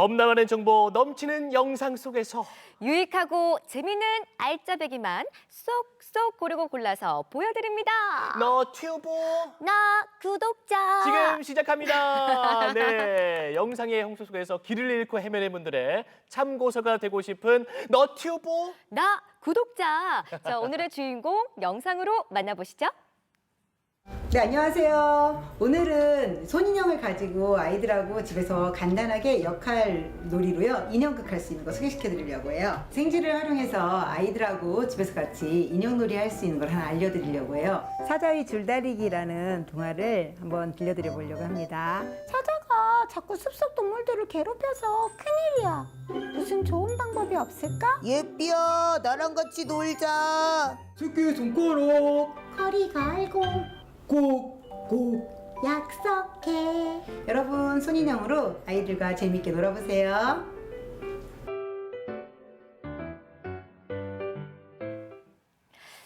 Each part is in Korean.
범 나가는 정보 넘치는 영상 속에서 유익하고 재미있는 알짜배기만 쏙쏙 고르고 골라서 보여드립니다. 너 튜브 나 구독자. 지금 시작합니다. 네, 영상의 홍수 속에서 길을 잃고 헤매는 분들의 참고서가 되고 싶은 너튜브 나 구독자. 자, 오늘의 주인공 영상으로 만나보시죠. 네, 안녕하세요. 오늘은 손인형을 가지고 아이들하고 집에서 간단하게 역할 놀이로요. 인형극 할 수 있는 거 소개시켜 드리려고 해요. 생지를 활용해서 아이들하고 집에서 같이 인형 놀이 할 수 있는 걸 하나 알려 드리려고 해요. 사자의 줄다리기라는 동화를 한번 들려드려 보려고 합니다. 사자가 자꾸 숲속 동물들을 괴롭혀서 큰일이야. 무슨 좋은 방법이 없을까? 예삐야 나랑 같이 놀자 새끼 손가락 거리가 알고 꼭 꼭 약속해. 여러분, 손인형으로 아이들과 재밌게 놀아보세요.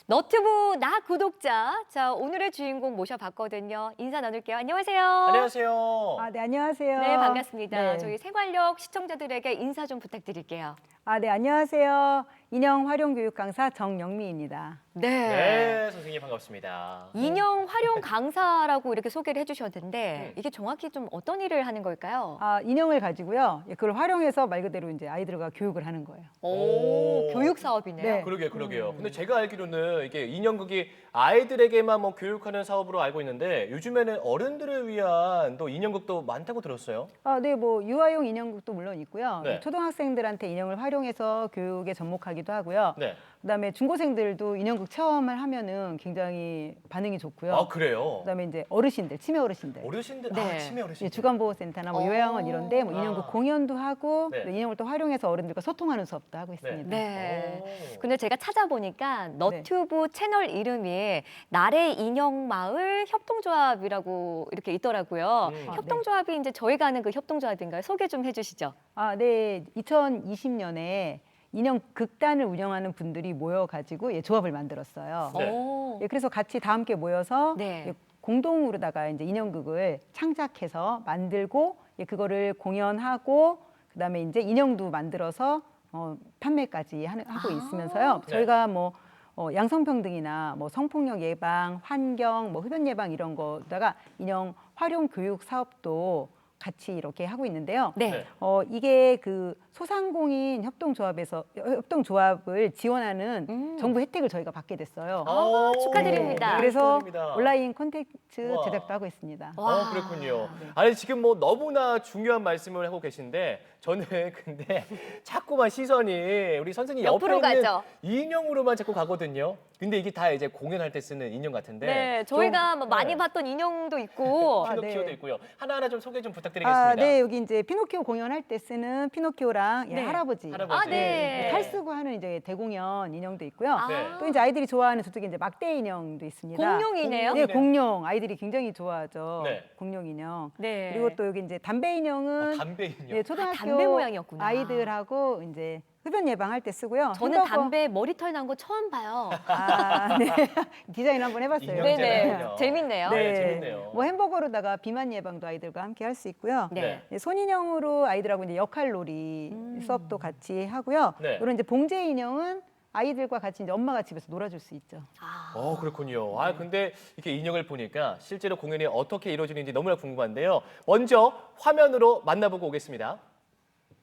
너튜브 나 구독자. 자, 오늘의 주인공 모셔봤거든요. 인사 나눌게요. 안녕하세요. 안녕하세요. 아, 네, 안녕하세요. 네, 반갑습니다. 네. 저희 생활력 시청자들에게 인사 좀 부탁드릴게요. 아, 네, 안녕하세요. 인형 활용 교육 강사 정영미입니다. 네. 네, 선생님 반갑습니다. 인형 활용 강사라고 이렇게 소개를 해주셨는데 음. 이게 정확히 좀 어떤 일을 하는 걸까요? 아, 인형을 가지고요. 예, 그걸 활용해서 말 그대로 이제 아이들과 교육을 하는 거예요. 오, 오. 교육 사업이네요. 네. 그러게 그러게요. 근데 제가 알기로는 이게 인형극이 아이들에게만 뭐 교육하는 사업으로 알고 있는데 요즘에는 어른들을 위한 또 인형극도 많다고 들었어요. 아, 네, 뭐 유아용 인형극도 물론 있고요. 네. 초등학생들한테 인형을 활용해서 교육에 접목하기도 하고요. 네. 그다음에 중고생들도 인형극 체험을 하면은 굉장히 반응이 좋고요. 아 그래요. 그다음에 이제 어르신들, 치매 어르신들. 어르신들 네. 아 치매 어르신들. 예, 주간보호센터나 뭐 어. 요양원 이런데 뭐 인형극 아. 공연도 하고 네. 또 인형을 또 활용해서 어른들과 소통하는 수업도 하고 있습니다. 네. 오. 근데 제가 찾아보니까 너튜브 채널 이름이 나래 인형 마을 협동조합이라고 이렇게 있더라고요. 음. 아, 협동조합이 이제 저희가 아는 그 협동조합인가요? 소개 좀 해주시죠. 아, 네. 2020년에 인형 극단을 운영하는 분들이 모여가지고 예, 조합을 만들었어요. 네. 오. 예, 그래서 같이 다 함께 모여서 네. 예, 공동으로다가 이제 인형극을 창작해서 만들고 예, 그거를 공연하고 그다음에 이제 인형도 만들어서 어, 판매까지 하는, 하고 아. 있으면서요. 네. 저희가 뭐 어, 양성평등이나 뭐 성폭력 예방, 환경, 뭐 흡연 예방 이런 거다가 인형 활용 교육 사업도 같이 이렇게 하고 있는데요. 네. 네. 어, 이게 그 소상공인 협동조합에서 협동조합을 지원하는 음. 정부 혜택을 저희가 받게 됐어요. 아, 오, 축하드립니다. 네, 그래서 축하드립니다. 온라인 콘텐츠 우와. 제작도 하고 있습니다. 와. 어, 그렇군요. 네. 아니 지금 뭐 너무나 중요한 말씀을 하고 계신데 저는 근데 자꾸만 시선이 우리 선생님 옆으로 옆에 있는 가죠. 인형으로만 자꾸 가거든요. 근데 이게 다 이제 공연할 때 쓰는 인형 같은데. 네, 저희가 좀, 뭐 많이 네, 봤던 인형도 있고. 아, 피노키오도 네. 있고요. 하나하나 좀 소개 좀 부탁드리겠습니다. 아, 네, 여기 이제 피노키오 공연할 때 쓰는 피노키오랑 예, 네. 할아버지, 할아버지. 아, 네. 칼 쓰고 하는 이제 대공연 인형도 있고요. 아, 네. 또 이제 아이들이 좋아하는 저쪽에 이제 막대 인형도 있습니다. 공룡이네요. 네, 공룡 아이들이 굉장히 좋아하죠. 네. 공룡 인형. 네. 그리고 또 여기 이제 담배 인형은 어, 담배 인형. 네, 초등학교 담배 모양이었구나. 아이들하고 이제 흡연 예방할 때 쓰고요. 저는 햄버거- 담배 머리털 난 거 처음 봐요. 아, 네. 디자인 한번 해봤어요. 인형 네네. 재밌네요. 재밌네요. 네, 재밌네요. 뭐 햄버거로다가 비만 예방도 아이들과 함께 할 수 있고요. 네. 네, 손인형으로 아이들하고 이제 역할놀이 음. 수업도 같이 하고요. 네. 이런 이제 봉제 인형은 아이들과 같이 이제 엄마가 집에서 놀아줄 수 있죠. 아. 어 그렇군요. 아 근데 이렇게 인형을 보니까 실제로 공연이 어떻게 이루어지는지 너무나 궁금한데요. 먼저 화면으로 만나보고 오겠습니다.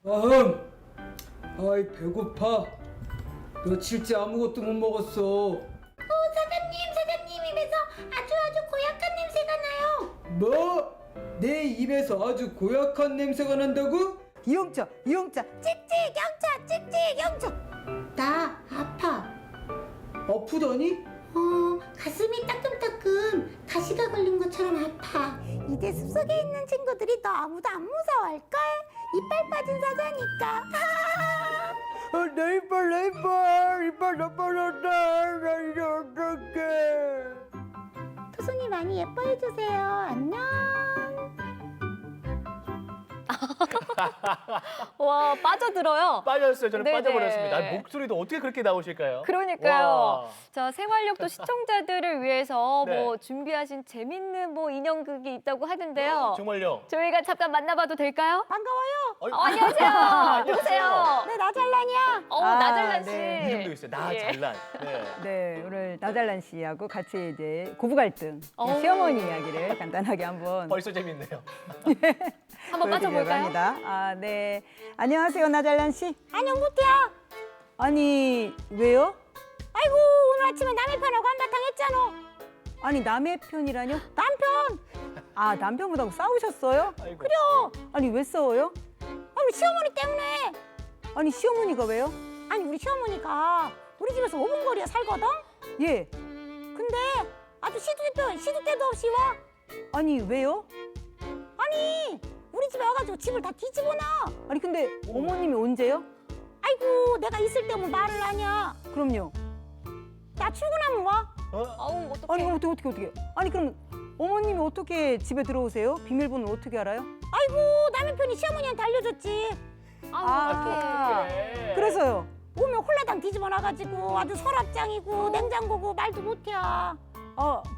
아흠 아이 배고파 며칠째 아무것도 못 먹었어 사장님, 사장님 입에서 아주 아주 고약한 냄새가 나요. 뭐? 내 입에서 아주 고약한 냄새가 난다고? 이용자, 이용자. 찍찍 영차, 찍찍 영차. 나 아파. 아프다니? 어, 가슴이 따끔따끔 가시가 걸린 것처럼 아파. 이제 숲속에 있는 친구들이 너 아무도 안 무서워할걸? 이빨 빠진 사자니까. 아, 내 이빨 내 이빨 이빨 나빠졌다 나 이제 어떡해 토순이 많이 예뻐해 주세요. 안녕. 와 빠져들어요. 빠졌어요. 저는 네네. 빠져버렸습니다. 아, 목소리도 어떻게 그렇게 나오실까요? 그러니까요. 와. 자 생활력도 시청자들을 위해서 네. 뭐 준비하신 재밌는 뭐 인형극이 있다고 하는데요. 정말요? 저희가 잠깐 만나봐도 될까요? 반가워요. 어이, 어, 안녕하세요. 누구세요? 네, 나잘란이야. 어 아, 나잘란 씨. 네. 이름도 있어요. 나 예. 네. 네, 오늘 나잘란 씨하고 같이 이제 고부 갈등, 어. 시어머니 이야기를 간단하게 한번 벌써 재밌네요. 한번 빠져볼까요? 합니다. 아, 네. 안녕하세요, 나잘란 씨. 안녕, 무태야. 아니, 왜요? 아이고, 오늘 아침에 남의 편하고 한바탕 했잖아. 아니, 남의 편이라뇨? 남편. 아, 남편분하고 싸우셨어요? 아이고. 그래요. 아니, 왜 싸워요? 아니, 시어머니 때문에. 아니, 시어머니가 왜요? 아니, 우리 시어머니가 우리 집에서 5분 거리에 살거든? 예. 근데 아주 시도 때도, 시도 때도 없이 와. 아니, 왜요? 아니, 우리 집에 와가지고 집을 다 뒤집어 놔. 아니, 근데 어머님이 언제요? 아이고, 내가 있을 때뭐 말을 하냐. 그럼요. 나 출근하면 와. 어? 아우 아니, 어떡해. 어떻게, 어떻게, 어떻게. 아니, 그럼 어머님이 어떻게 집에 들어오세요? 비밀번호 어떻게 알아요? 아이고, 남의 편이 시어머니한테 알려줬지. 아우 아. 어떡해. 네. 그래서요. 오면 홀라당 뒤집어 놔가지고 아주 서랍장이고 냉장고고 말도 못해. 아,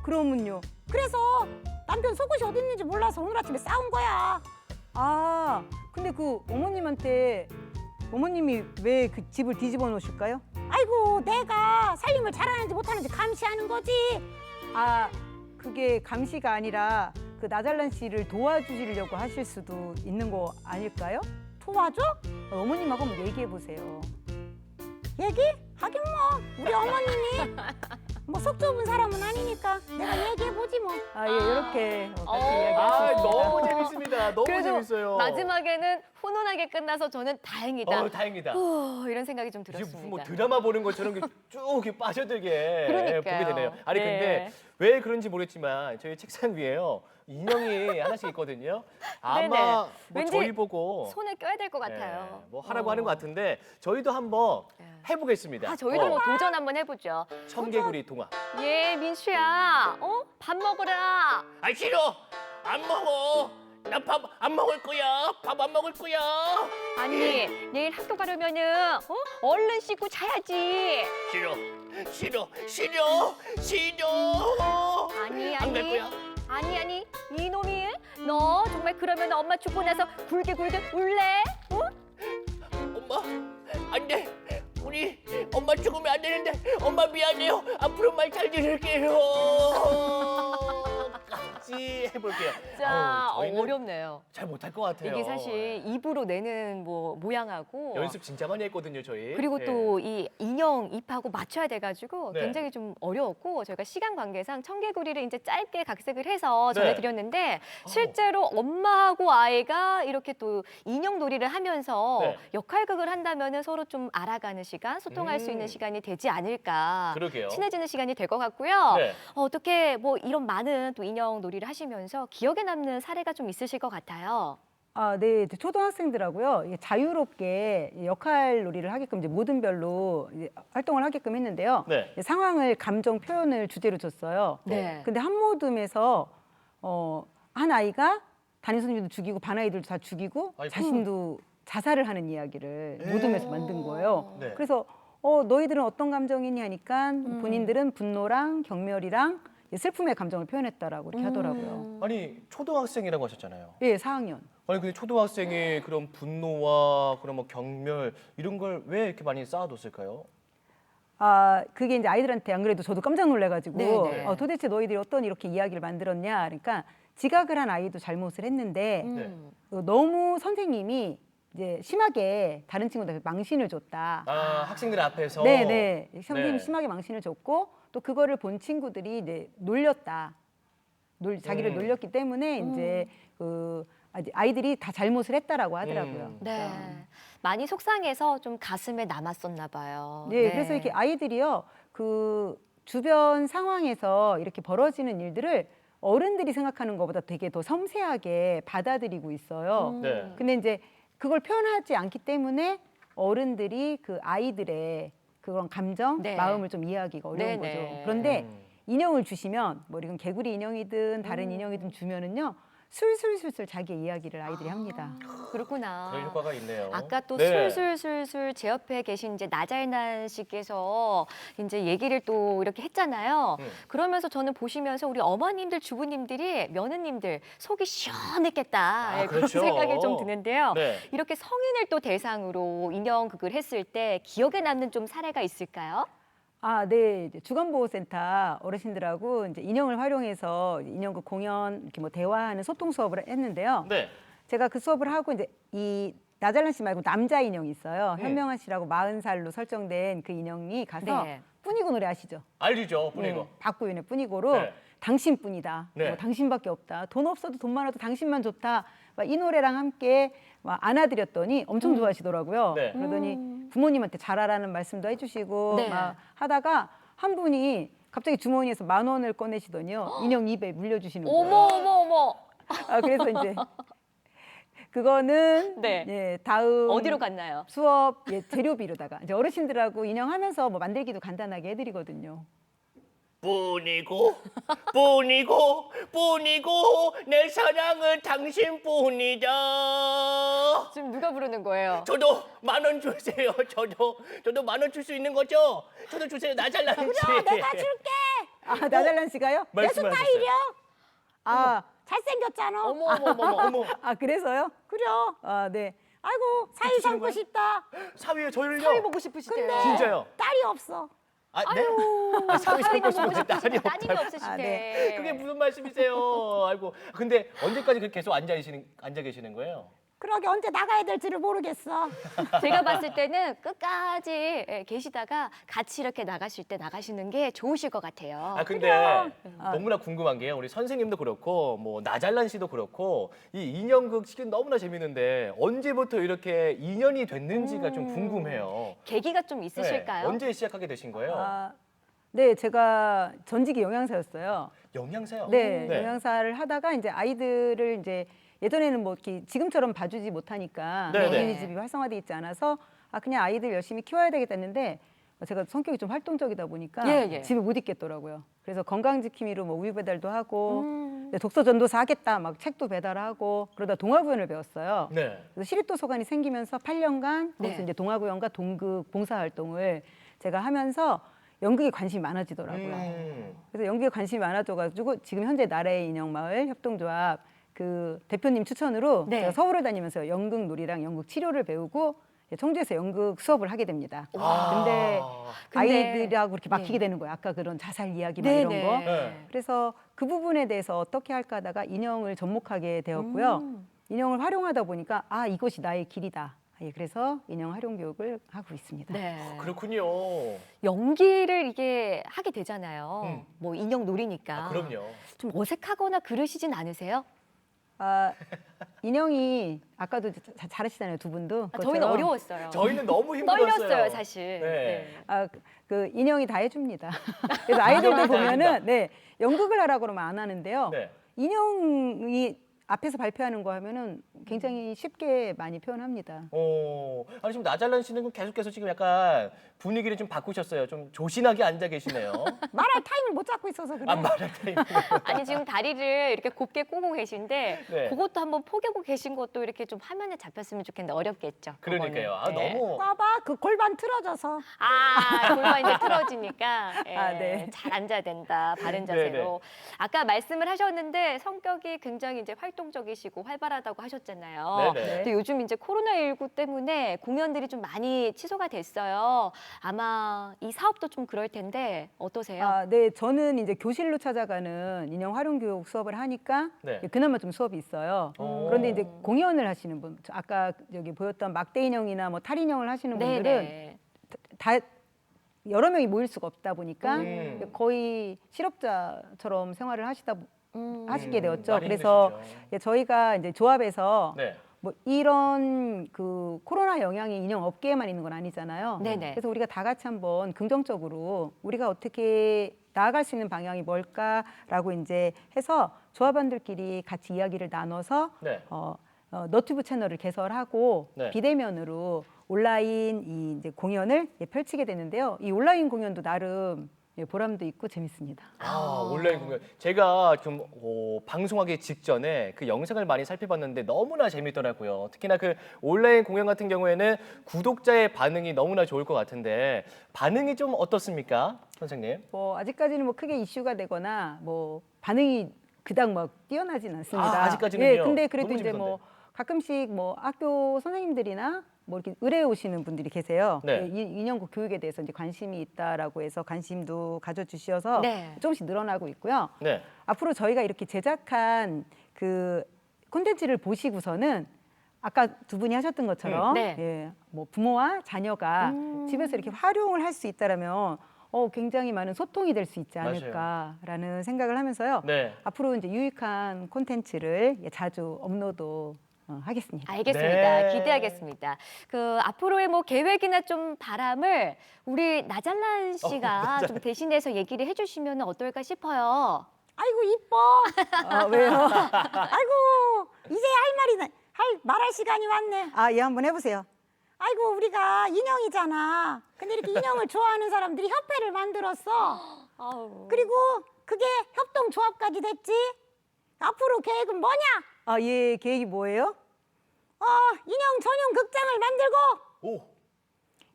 그러면요. 그래서 남편 속옷이 어디 있는지 몰라서 오늘 아침에 싸운 거야. 아, 근데 그 어머님한테 어머님이 왜 그 집을 뒤집어 놓으실까요? 아이고 내가 살림을 잘하는지 못하는지 감시하는 거지. 아, 그게 감시가 아니라 그 나잘란 씨를 도와주시려고 하실 수도 있는 거 아닐까요? 도와줘? 어머님하고 한번 얘기해 보세요. 얘기? 하긴 뭐 우리 어머님이 뭐 속 좁은 사람은 아니니까 내가 얘기해 보지 뭐. 아, 예, 이렇게 같이 어. 아, 이야기하셨습니다. 너무 재밌습니다. 너무 그래도 재밌어요. 마지막에는 훈훈하게 끝나서 저는 다행이다. 어, 다행이다. 후, 이런 생각이 좀 이제 무슨 들었습니다. 뭐 드라마 보는 것처럼 이렇게 쭉 이렇게 빠져들게 그러니까요. 보게 되네요. 아니 네. 근데 왜 그런지 모르겠지만 저희 책상 위에요 인형이 하나씩 있거든요. 아마 네네. 뭐 왠지 저희 보고 손에 껴야 될 것 같아요. 네, 뭐 하라고 어. 하는 것 같은데 저희도 한번 네. 해보겠습니다. 아, 저희도 어, 뭐 도전 한번 해보죠. 청개구리 동화. 예, 민수야, 어? 밥 먹으라. 아 싫어. 안 먹어. 나 밥 안 먹을 거야. 밥 안 먹을 거야. 아니, 내일 학교 가려면은 어? 얼른 씻고 자야지. 싫어. 싫어. 싫어. 싫어. 아니, 안 갈 아니. 거야. 아니, 아니, 이놈이 너 정말 그러면 엄마 죽고 나서 굴게 굴게 울래? 어? 엄마 안 돼. 우리 엄마 죽으면 안 되는데 엄마 미안해요. 앞으로 말 잘 들을게요. 해볼게요. 자, 어우, 저희는 어렵네요. 잘 못할 것 같아요. 이게 사실 입으로 내는 뭐 모양하고 연습 진짜 많이 했거든요, 저희. 그리고 네. 또이 인형 입하고 맞춰야 돼가지고 네. 굉장히 좀 어려웠고 저희가 시간 관계상 청개구리를 이제 짧게 각색을 해서 전해드렸는데 네. 실제로 엄마하고 아이가 이렇게 또 인형 놀이를 하면서 네. 역할극을 한다면 은 서로 좀 알아가는 시간, 소통할 수 음. 있는 시간이 되지 않을까. 그러게요. 친해지는 시간이 될 것 같고요. 네. 어, 어떻게 뭐 이런 많은 또 인형 놀이를 하시면 서 기억에 남는 사례가 좀 있으실 것 같아요. 아, 네. 이제 초등학생들하고요. 이게 자유롭게 역할 놀이를 하게끔 이제 모든 별로 이제 활동을 하게끔 했는데요. 네. 이제 상황을 감정 표현을 주제로 줬어요. 네. 근데 한 모듬에서 어, 한 아이가 담임 선생님도 죽이고 반 아이들도 다 죽이고 아이고. 자신도 자살을 하는 이야기를 네. 모듬에서 만든 거예요. 네. 그래서 어, 너희들은 어떤 감정이니 하니까 음. 본인들은 분노랑 경멸이랑 슬픔의 감정을 표현했다라고 이렇게 하더라고요. 음. 아니 초등학생이라고 하셨잖아요. 예, 4학년. 아니 근데 초등학생이 그런 분노와 그런 뭐 경멸 이런 걸 왜 이렇게 많이 쌓아뒀을까요? 아 그게 이제 아이들한테 안 그래도 저도 깜짝 놀래가지고 네 네. 어, 도대체 너희들이 어떤 이렇게 이야기를 만들었냐 그러니까 지각을 한 아이도 잘못을 했는데 음. 어, 너무 선생님이 이제 심하게 다른 친구들 망신을 줬다. 아 학생들 앞에서. 네네 선생님이 네. 심하게 망신을 줬고 또 그거를 본 친구들이 이제 놀렸다. 놀, 자기를 음. 놀렸기 때문에 이제 그 아이- 아이들이 다 잘못을 했다라고 하더라고요. 음. 네. 많이 속상해서 좀 가슴에 남았었나 봐요. 네, 그래서 이렇게 아이들이요 그 주변 상황에서 이렇게 벌어지는 일들을 어른들이 생각하는 것보다 되게 더 섬세하게 받아들이고 있어요. 음. 네. 근데 이제 그걸 표현하지 않기 때문에 어른들이 그 아이들의 그런 감정, 네. 마음을 좀 이해하기가 어려운 네네. 거죠. 그런데 음. 인형을 주시면 뭐 이건 개구리 인형이든 다른 음. 인형이든 주면은요 술술술술 자기 이야기를 아이들이 합니다. 그렇구나. 그런 효과가 있네요. 아까 또 네. 술술술술 제 옆에 계신 이제 나잘난 씨께서 이제 얘기를 또 이렇게 했잖아요. 음. 그러면서 저는 보시면서 우리 어머님들, 주부님들이 며느님들 속이 시원했겠다 아, 예, 그런 그렇죠. 생각이 좀 드는데요. 네. 이렇게 성인을 또 대상으로 인형극을 했을 때 기억에 남는 좀 사례가 있을까요? 아, 네. 이제 주간보호센터 어르신들하고 이제 인형을 활용해서 인형극 공연 이렇게 뭐 대화하는 소통 수업을 했는데요. 네. 제가 그 수업을 하고 이제 이 나잘란 씨 말고 남자 인형이 있어요. 음. 현명한 씨라고 40살로 설정된 그 인형이 가서 네. 뿐이고 노래 아시죠? 알리죠, 뿌리고. 네, 박구윤의 뿐이고로 네. 당신뿐이다. 네. 뭐 당신밖에 없다. 돈 없어도 돈 많아도 당신만 좋다. 막이 노래랑 함께 막 안아드렸더니 엄청 좋아하시더라고요. 네. 그러더니 부모님한테 잘하라는 말씀도 해주시고 네. 막 하다가 한 분이 갑자기 주머니에서 만 원을 꺼내시더니요 인형 입에 물려주시는 거예요. 어머 어머 어머 아, 그래서 이제 그거는 네. 예, 다음 어디로 갔나요? 수업 예, 재료비로다가 이제 어르신들하고 인형 하면서 뭐 만들기도 간단하게 해드리거든요. 뿐이고 뿐이고 뿐이고 내 사랑은 당신뿐이다. 지금 누가 부르는 거예요? 저도 만 원 주세요. 저도 저도 만 원 줄 수 있는 거죠? 저도 주세요. 나 잘나는 지 내가 줄게. 아 나잘란 씨가요? 내 말씀하셨어요. 스타일이야. 아, 잘생겼잖아. 어머 어머 어머 어머. 아 그래서요? 그래. 아 네. 아이고 사위 주시는 삼고 거예요? 싶다. 사위에 저를요. 사위 보고 싶으시대요. 근데 진짜요? 딸이 없어. 아, 네. 아, 사위 보고 싶은데 딸이 싶으신데 따님이 없다. 없으시대. 아, 네. 그게 무슨 말씀이세요? 아이고. 근데 언제까지 그렇게 계속 앉아 계시는 앉아 계시는 거예요? 그러게 언제 나가야 될지를 모르겠어. 제가 봤을 때는 끝까지 예, 계시다가 같이 이렇게 나가실 때 나가시는 게 좋으실 것 같아요. 아 근데 너무나 궁금한 게요. 우리 선생님도 그렇고 뭐 나잘란 씨도 그렇고 이 인형극 시기 너무나 재밌는데 언제부터 이렇게 인연이 됐는지가 좀 궁금해요. 계기가 좀 네, 있으실까요? 언제 시작하게 되신 거예요? 아, 네, 제가 전직이 영양사였어요. 영양사요. 네, 영양사를 하다가 이제 아이들을 이제 예전에는 뭐 이렇게 지금처럼 봐주지 못하니까 네, 네. 어린이집이 활성화돼 있지 않아서 아 그냥 아이들 열심히 키워야 되겠다 했는데 제가 성격이 좀 활동적이다 보니까 예, 예. 집에 못 있겠더라고요. 그래서 건강지킴이로 뭐 우유 배달도 하고 음. 네, 독서 전도사 하겠다 막 책도 배달하고 그러다 동아구연을 배웠어요. 네. 그래서 시립도서관이 생기면서 8년간 거기서 네. 이제 동아구연과 동극 봉사활동을 제가 하면서 연극에 관심이 많아지더라고요. 음. 그래서 연기에 관심이 많아져가지고 지금 현재 나라의 인형 마을 협동조합 그 대표님 추천으로 네. 제가 서울을 다니면서 연극 놀이랑 연극 치료를 배우고 청주에서 연극 수업을 하게 됩니다. 아. 근데 근데- 아이들하고 이렇게 막히게 네. 되는 거예요. 아까 그런 자살 이야기 막 네, 이런 네. 거. 네. 그래서 그 부분에 대해서 어떻게 할까 하다가 인형을 접목하게 되었고요. 음. 인형을 활용하다 보니까 아 이것이 나의 길이다. 예, 그래서 인형 활용 교육을 하고 있습니다. 네. 그렇군요. 연기를 이게 하게 되잖아요. 음. 뭐 인형 놀이니까. 아, 그럼요. 좀 어색하거나 그러시진 않으세요? 아, 인형이 아까도 자- 잘하시잖아요 두 분도. 아, 저희는 그것처럼 어려웠어요. 저희는 너무 힘들었어요. 떨렸어요, 사실. 네. 아, 그- 그 인형이 다 해줍니다. 그래서 아이들도 다 보면은 네 연극을 하라 그러면 안 하는데요. 네. 인형이 앞에서 발표하는 거 하면은 굉장히 쉽게 많이 표현합니다. 어, 아니 지금 나잘란 씨는 계속해서 지금 약간 분위기를 좀 바꾸셨어요. 좀 조신하게 앉아 계시네요. 말할 타임을 못 잡고 있어서 그래. 안 말할 타임. 아니 지금 다리를 이렇게 곱게 꼬고 계신데 네. 그것도 한번 포개고 계신 것도 이렇게 좀 화면에 잡혔으면 좋겠는데 어렵겠죠. 그러니까요. 아 그거는. 네. 너무 봐봐 그 골반 틀어져서. 아, 골반 이제 틀어지니까 예, 아, 네. 잘 앉아야 된다. 바른 네네. 자세로. 아까 말씀을 하셨는데 성격이 굉장히 이제 활 동적이시고 활발하다고 하셨잖아요. 네네. 근데 요즘 이제 코로나19 때문에 공연들이 좀 많이 취소가 됐어요. 아마 이 사업도 좀 그럴 텐데 어떠세요? 아, 네, 저는 이제 교실로 찾아가는 인형 활용 교육 수업을 하니까 네. 그나마 좀 수업이 있어요. 오. 그런데 이제 공연을 하시는 분, 저 아까 여기 보였던 막대 인형이나 뭐 탈인형을 하시는 분들은 네네. 다 여러 명이 모일 수가 없다 보니까 음. 거의 실업자처럼 생활을 하시다 음. 하시게 음, 되었죠. 많이 그래서 힘드시죠. 예, 저희가 이제 조합에서 네. 뭐 이런 그 코로나 영향이 인형 업계에만 있는 건 아니잖아요. 네네. 그래서 우리가 다 같이 한번 긍정적으로 우리가 어떻게 나아갈 수 있는 방향이 뭘까라고 이제 해서 조합원들끼리 같이 이야기를 나눠서 네. 어, 어, 너튜브 채널을 개설하고 네. 비대면으로 온라인 이 이제 공연을 예, 펼치게 되는데요. 이 온라인 공연도 나름 예, 보람도 있고 재밌습니다. 아, 온라인 공연. 제가 좀 어, 방송하기 직전에 그 영상을 많이 살펴봤는데 너무나 재밌더라고요. 특히나 그 온라인 공연 같은 경우에는 구독자의 반응이 너무나 좋을 것 같은데 반응이 좀 어떻습니까, 선생님? 뭐 아직까지는 뭐 크게 이슈가 되거나 뭐 반응이 그닥 막 뛰어나진 않습니다. 아, 아직까지는요? 예, 근데 그래도 너무 이제 뭐 가끔씩 뭐 학교 선생님들이나 뭐 이렇게 의뢰 오시는 분들이 계세요. 네. 예, 이- 인형극 교육에 대해서 이제 관심이 있다라고 해서 관심도 가져주셔서 네. 조금씩 늘어나고 있고요. 네. 앞으로 저희가 이렇게 제작한 그 콘텐츠를 보시고서는 아까 두 분이 하셨던 것처럼 음, 네. 예, 뭐 부모와 자녀가 음. 집에서 이렇게 활용을 할 수 있다라면 어, 굉장히 많은 소통이 될 수 있지 맞아요. 않을까라는 생각을 하면서요. 네. 앞으로 이제 유익한 콘텐츠를 예, 자주 업로드 어, 하겠습니다. 알겠습니다. 네. 기대하겠습니다. 그 앞으로의 뭐 계획이나 좀 바람을 우리 나잘란 씨가 좀 대신해서 얘기를 해주시면 어떨까 싶어요. 아이고 이뻐. 아, 왜요? 아이고 이제 할 말이 나- 할 말할 시간이 왔네. 아, 예, 한번 해보세요. 아이고 우리가 인형이잖아. 근데 이렇게 인형을 좋아하는 사람들이 협회를 만들었어. 아우. 그리고 그게 협동조합까지 됐지. 앞으로 계획은 뭐냐? 아, 예, 계획이 뭐예요? 어 인형 전용 극장을 만들고 오,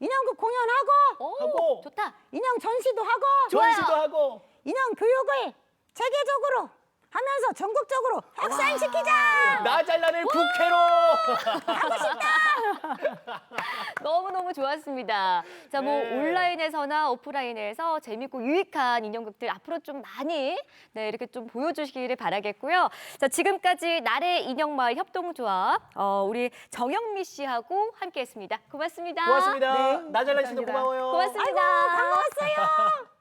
인형극 공연하고 오, 하고. 좋다. 인형 전시도 하고 전시도 하고. 인형 교육을 체계적으로 하면서 전국적으로 확산시키자. 나 잘라낼 국회로. 너무너무 좋았습니다. 자, 뭐 네. 온라인에서나 오프라인에서 재밌고 유익한 인형극들 앞으로 좀 많이 네, 이렇게 좀 보여주시기를 바라겠고요. 자, 지금까지 나래 인형마을 협동조합 어, 우리 정영미 씨하고 함께했습니다. 고맙습니다. 고맙습니다. 네, 씨도 감사합니다. 고마워요. 고맙습니다. 아이고 반가웠어요.